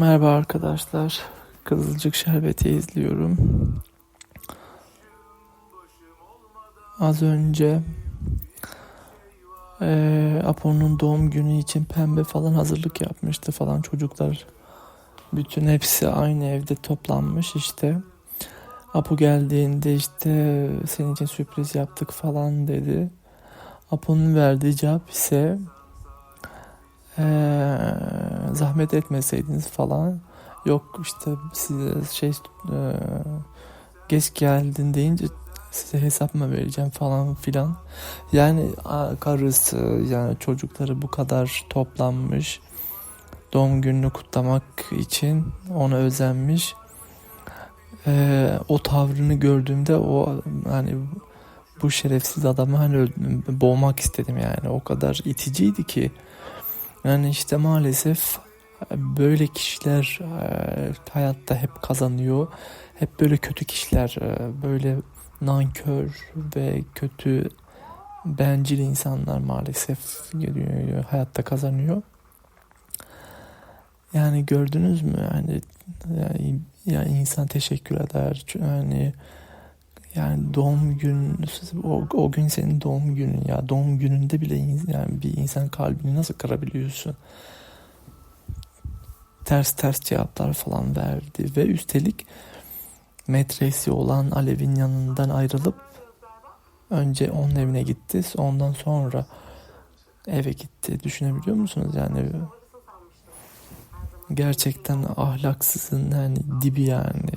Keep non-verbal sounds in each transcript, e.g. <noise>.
Merhaba arkadaşlar. Kızılcık Şerbeti izliyorum. Az önce eee Apo'nun doğum günü için pembe falan hazırlık yapmıştı falan çocuklar. Bütün hepsi aynı evde toplanmış işte. Apo geldiğinde işte senin için sürpriz yaptık falan dedi. Apo'nun verdiği cevap ise eee, zahmet etmeseydiniz falan. Yok işte size şey eee, geç geldin deyince size hesap mı vereceğim falan filan. Yani karısı yani çocukları bu kadar toplanmış doğum gününü kutlamak için ona özenmiş. Eee, o tavrını gördüğümde o hani bu şerefsiz adamı hani boğmak istedim yani o kadar iticiydi ki yani işte maalesef böyle kişiler e, hayatta hep kazanıyor. Hep böyle kötü kişiler e, böyle nankör ve kötü bencil insanlar maalesef hayatta kazanıyor. Yani gördünüz mü? Yani, yani insan teşekkür eder yani yani doğum gün o, o gün senin doğum günün ya. Doğum gününde bile yani bir insan kalbini nasıl kırabiliyorsun? Ters ters cevaplar falan verdi ve üstelik metresi olan Alev'in yanından ayrılıp önce onun evine gitti. Ondan sonra eve gitti. Düşünebiliyor musunuz? Yani gerçekten ahlaksızın yani dibi yani.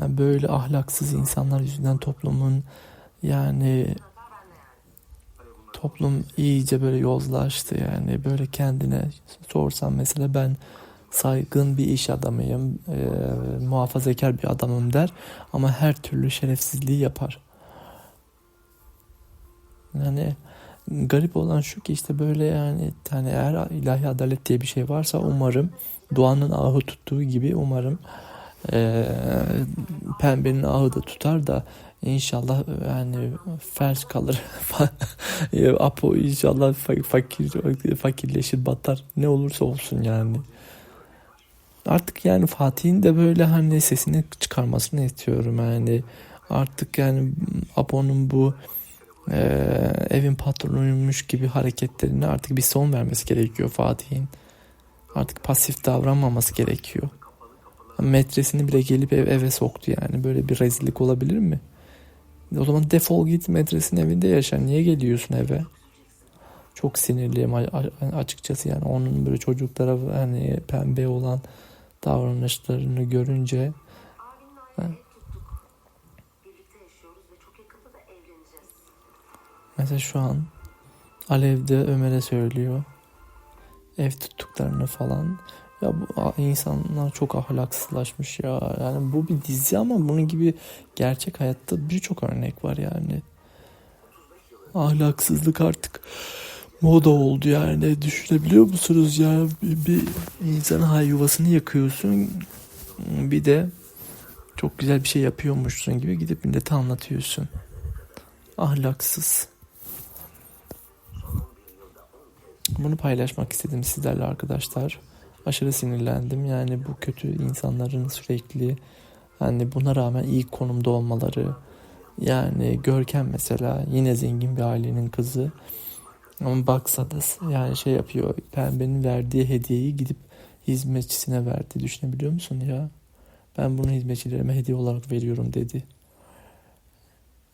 Yani böyle ahlaksız insanlar yüzünden toplumun yani toplum iyice böyle yozlaştı yani. Böyle kendine sorsam mesela ben saygın bir iş adamıyım e, muhafazakar bir adamım der ama her türlü şerefsizliği yapar. Yani garip olan şu ki işte böyle yani hani eğer ilahi adalet diye bir şey varsa umarım doğanın ahı tuttuğu gibi umarım eee, pembenin ahı da tutar da inşallah yani felç kalır <laughs> Apo inşallah fa- fakir fakirleşir batar ne olursa olsun yani artık yani Fatih'in de böyle hani sesini çıkarmasını istiyorum yani artık yani Apo'nun bu eee, evin patronuymuş gibi hareketlerine artık bir son vermesi gerekiyor Fatih'in. Artık pasif davranmaması gerekiyor. Metresini bile gelip ev, eve soktu yani. Böyle bir rezillik olabilir mi? O zaman defol git metresin evinde yaşa. Niye geliyorsun eve? Çok sinirliyim açıkçası yani onun böyle çocuklara hani pembe olan davranışlarını görünce. Mesela şu an Alev de Ömer'e söylüyor. Ev tuttuklarını falan. Ya bu insanlar çok ahlaksızlaşmış ya. Yani bu bir dizi ama bunun gibi gerçek hayatta birçok örnek var yani. Ahlaksızlık artık moda oldu yani. Düşünebiliyor musunuz ya? Bir, bir insan yuvasını yakıyorsun. Bir de çok güzel bir şey yapıyormuşsun gibi gidip millete anlatıyorsun. Ahlaksız. Bunu paylaşmak istedim sizlerle arkadaşlar. Aşırı sinirlendim. Yani bu kötü insanların sürekli hani buna rağmen iyi konumda olmaları. Yani Görkem mesela yine zengin bir ailenin kızı. Ama baksanız yani şey yapıyor. Pembenin verdiği hediyeyi gidip hizmetçisine verdi. Düşünebiliyor musun ya? Ben bunu hizmetçilerime hediye olarak veriyorum dedi.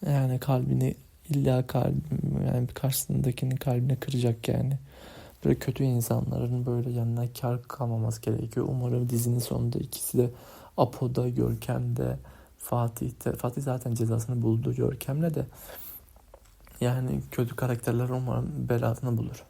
Yani kalbini illa kalbim yani karşısındakinin kalbine kıracak yani. Böyle kötü insanların böyle yanına kar kalmaması gerekiyor. Umarım dizinin sonunda ikisi de Apo'da, Görkem'de, Fatih'te. Fatih zaten cezasını buldu Görkem'le de. Yani kötü karakterler umarım belasını bulur.